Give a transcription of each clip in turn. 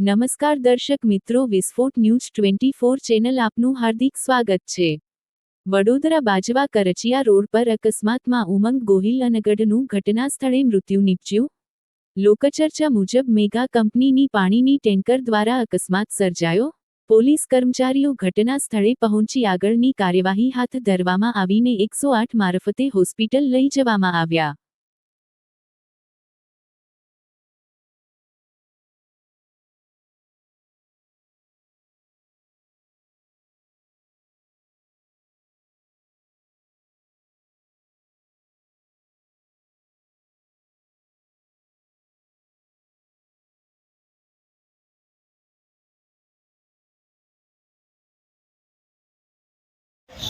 નમસ્કાર દર્શક મિત્રો, વિસ્ફોટ ન્યૂઝ ટ્વેન્ટી ફોર ચેનલ આપનું હાર્દિક સ્વાગત છે. વડોદરા બાજવા કરચિયા રોડ પર અકસ્માતમાં ઉમંગ ગોહિલ અનગઢનું ઘટના સ્થળે મૃત્યુ નીપજ્યું. લોકચર્ચા મુજબ મેગા કંપનીની પાણીની ટેન્કર દ્વારા અકસ્માત સર્જાયો. પોલીસ કર્મચારીઓ ઘટના સ્થળે પહોંચી આગળની કાર્યવાહી હાથ ધરવામાં આવીને એકસો આઠ મારફતે હોસ્પિટલ લઈ જવામાં આવ્યા.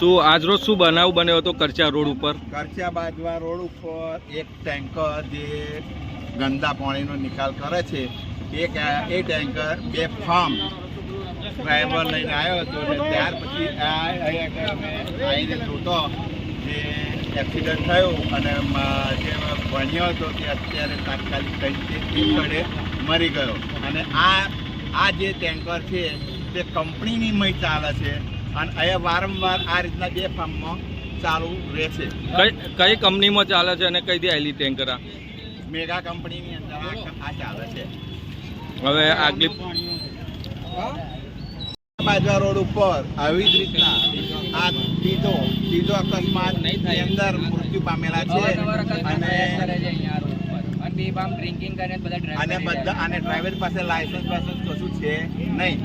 શું આજરોજ શું બનાવ બન્યો હતો કરચા રોડ ઉપર? કરચા બાજવા રોડ ઉપર એક ટેન્કર જે ગંદા પાણીનો નિકાલ કરે છે, એક એ ટેન્કર બે ફાર્મ ડ્રાઈવર લઈને આવ્યો હતો અને ત્યાર પછી આ આવીને જોતો જે એક્સિડન્ટ થયો અને જે ભણ્યો હતો તે અત્યારે તાત્કાલિક કંઈ સ્થળે મરી ગયો. અને આ આ જે ટેન્કર છે તે કંપનીની મય ચાલે છે. અને અહીંયા વારંવાર આ રીતના બે ફાર્મમાં ચાલુ રહે છે. કઈ કઈ કંપનીમાં ચાલે છે અને કઈ દી આવેલી ટેન્કર મેગા કંપનીની અંદર આ ચાલે છે. હવે આગલી બાજા રોડ ઉપર આવી જ રીતના આ સીધો સીધો અકસ્માતની અંદર મૃત્યુ પામેલા છે અને અને બધા અને ડ્રાઈવર પાસે લાયસન્સ વાયસન્સ કશું છે નહીં.